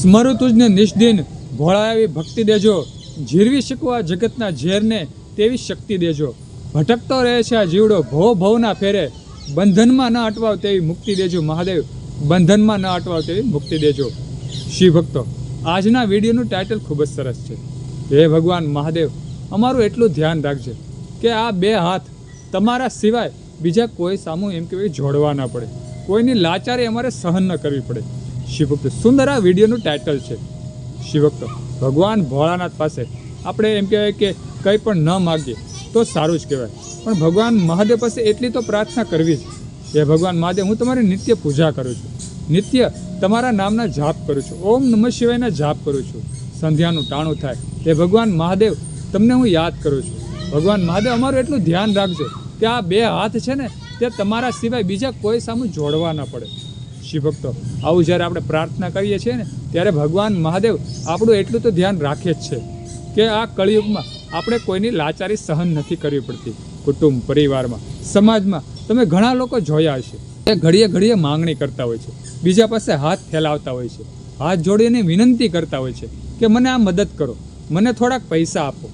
સ્મરું તુજને નિષ્દિન ભોળા એવી ભક્તિ દેજો. જીરવી શકું આ જગતના ઝેરને તેવી શક્તિ દેજો. ભટકતો રહે છે આ જીવડો ભવ ભવના ફેરે. બંધનમાં ન અટવાવ તેવી મુક્તિ દેજો મહાદેવ. બંધનમાં ન અટવાવ તેવી મુક્તિ દેજો. શિવ ભક્તો, આજના વિડીયોનું ટાઇટલ ખૂબ જ સરસ છે. હે ભગવાન મહાદેવ, અમારું એટલું ધ્યાન રાખજે કે આ બે હાથ તમારા સિવાય બીજા કોઈ સામું એમ કહેવાય જોડવા ના પડે. કોઈની લાચારી અમારે સહન ન કરવી પડે. શિવભક્ત. સુંદર આ વિડીયોનું ટાઇટલ છે. શિવભક્તો. ભગવાન ભોળાનાથ પાસે. આપણે એમ કહેવાય કે કંઈ પણ ન માગીએ, તો સારું જ કહેવાય. પણ ભગવાન મહાદેવ પાસે એટલી તો પ્રાર્થના કરવી જ. એ ભગવાન મહાદેવ, હું તમારી નિત્ય પૂજા કરું છું. નિત્ય તમારા નામના જાપ કરું છું. ઓમ નમઃ શિવાયના જાપ કરું છું. સંધ્યાનું ટાણું થાય. એ ભગવાન મહાદેવ, તમને હું યાદ કરું છું. ભગવાન મહાદેવ, અમારું એટલું ધ્યાન રાખજો કે આ બે હાથ છે ને, તે તમારા સિવાય બીજા કોઈ સામે જોડવા ન પડે. શિવભક્તો આવું જ્યારે આપણે પ્રાર્થના કરીએ છીએ ને, ત્યારે ભગવાન મહાદેવ આપણું એટલું તો ધ્યાન રાખે જ છે કે આ કળિયુગમાં આપણે કોઈની લાચારી સહન નથી કરવી પડતી. કુટુંબ, પરિવારમાં, સમાજમાં તમે ઘણા લોકો જોયા હશે. એ ઘડીએ ઘડીએ માંગણી કરતા હોય છે. બીજા પાસે હાથ ફેલાવતા હોય છે. હાથ જોડીને વિનંતી કરતા હોય છે કે મને આ મદદ કરો. મને થોડાક પૈસા આપો.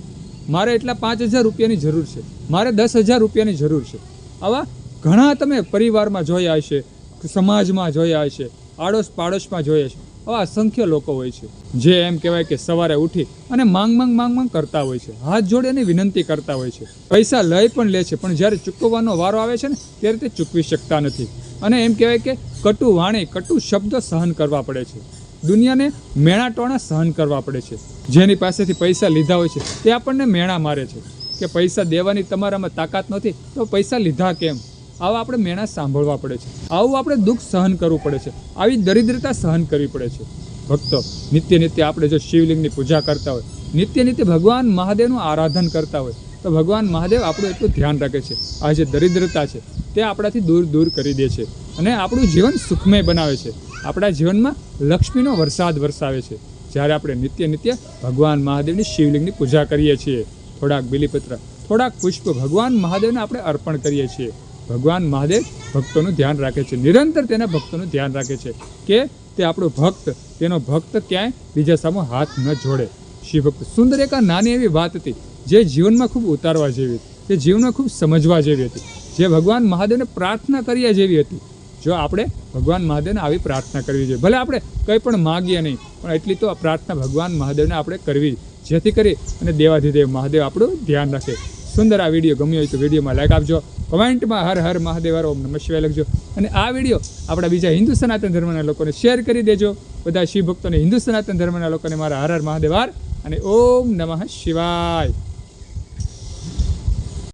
મારે એટલા પાંચ હજાર રૂપિયાની જરૂર છે. મારે દસ હજાર રૂપિયાની જરૂર છે. આવા ઘણા તમે પરિવારમાં જોયા હશે. સમાજમાં જોયા હશે આડોશ પાડોશમાં જોયા છે, આવા અસંખ્ય લોકો હોય છે, જે એમ કહેવાય કે સવારે ઉઠી અને માંગ માંગ માંગ માંગ કરતા હોય છે, હાથ જોડે એની વિનંતી કરતા હોય છે, પૈસા લઈ પણ લે છે, પણ જ્યારે ચૂકવવાનો વારો આવે છે ને, ત્યારે તે ચૂકવી શકતા નથી. અને એમ કહેવાય કે કટુ વાણી, કટુ શબ્દ સહન કરવા પડે છે. દુનિયાને મેણા ટોણા સહન કરવા પડે છે. જેની પાસેથી પૈસા લીધા હોય છે, તે આપણને મેણા મારે છે. કે પૈસા દેવાની તમારામાં તાકાત નથી, તો પૈસા લીધા કેમ? આવા આપણે મેણા સાંભળવા પડે છે. આવું આપણે દુઃખ સહન કરવું પડે છે. આવી દરિદ્રતા સહન કરવી પડે છે. ભક્તો, નિત્ય નિત્ય આપણે જો શિવલિંગની પૂજા કરતા હોય, નિત્ય નિત્ય ભગવાન મહાદેવનું આરાધન કરતા હોય, તો ભગવાન મહાદેવ આપણું એટલું ધ્યાન રાખે છે. આ જે દરિદ્રતા છે, તે આપણાથી દૂર દૂર કરી દે છે અને આપણું જીવન સુખમય બનાવે છે. આપણા જીવનમાં લક્ષ્મીનો વરસાદ વરસાવે છે. જ્યારે આપણે નિત્ય નિત્ય ભગવાન મહાદેવની શિવલિંગની પૂજા કરીએ છીએ, થોડાક બિલીપત્ર, થોડાક પુષ્પ ભગવાન મહાદેવને આપણે અર્પણ કરીએ છીએ. ભગવાન મહાદેવ ભક્તોનું ધ્યાન રાખે છે. નિરંતર તેના ભક્તોનું ધ્યાન રાખે છે કે તે આપણો ભક્ત, તેનો ભક્ત ક્યાંય બીજા સામે હાથ ન જોડે. શિવભક્ત સુંદર એક નાની એવી વાત હતી જે જીવનમાં ખૂબ ઉતારવા જેવી હતી. જે જીવનમાં ખૂબ સમજવા જેવી હતી. જે ભગવાન મહાદેવને પ્રાર્થના કર્યા જેવી હતી. જો આપણે ભગવાન મહાદેવને આવી પ્રાર્થના કરવી જોઈએ, ભલે આપણે કંઈ પણ માગીએ નહીં, પણ એટલી તો પ્રાર્થના ભગવાન મહાદેવને આપણે કરવી. જેથી કરી અને દેવાધિદેવ મહાદેવ આપણું ધ્યાન રાખે. સુંદર આ વીડિયો ગમ્યો હોય તો વિડીયોમાં લાઈક આપજો, કમેન્ટમાં હર હર મહાદેવ હર ઓમ નમઃ શિવાય લખજો. અને આ વીડિયો આપણા બીજા હિન્દુ સનાતન ધર્મના લોકોને શેર કરી દેજો. બધા શિવ ભક્તોને હિન્દુ સનાતન ધર્મના લોકોને મારા હર હર મહાદેવાર અને ઓમ નમઃ શિવાય.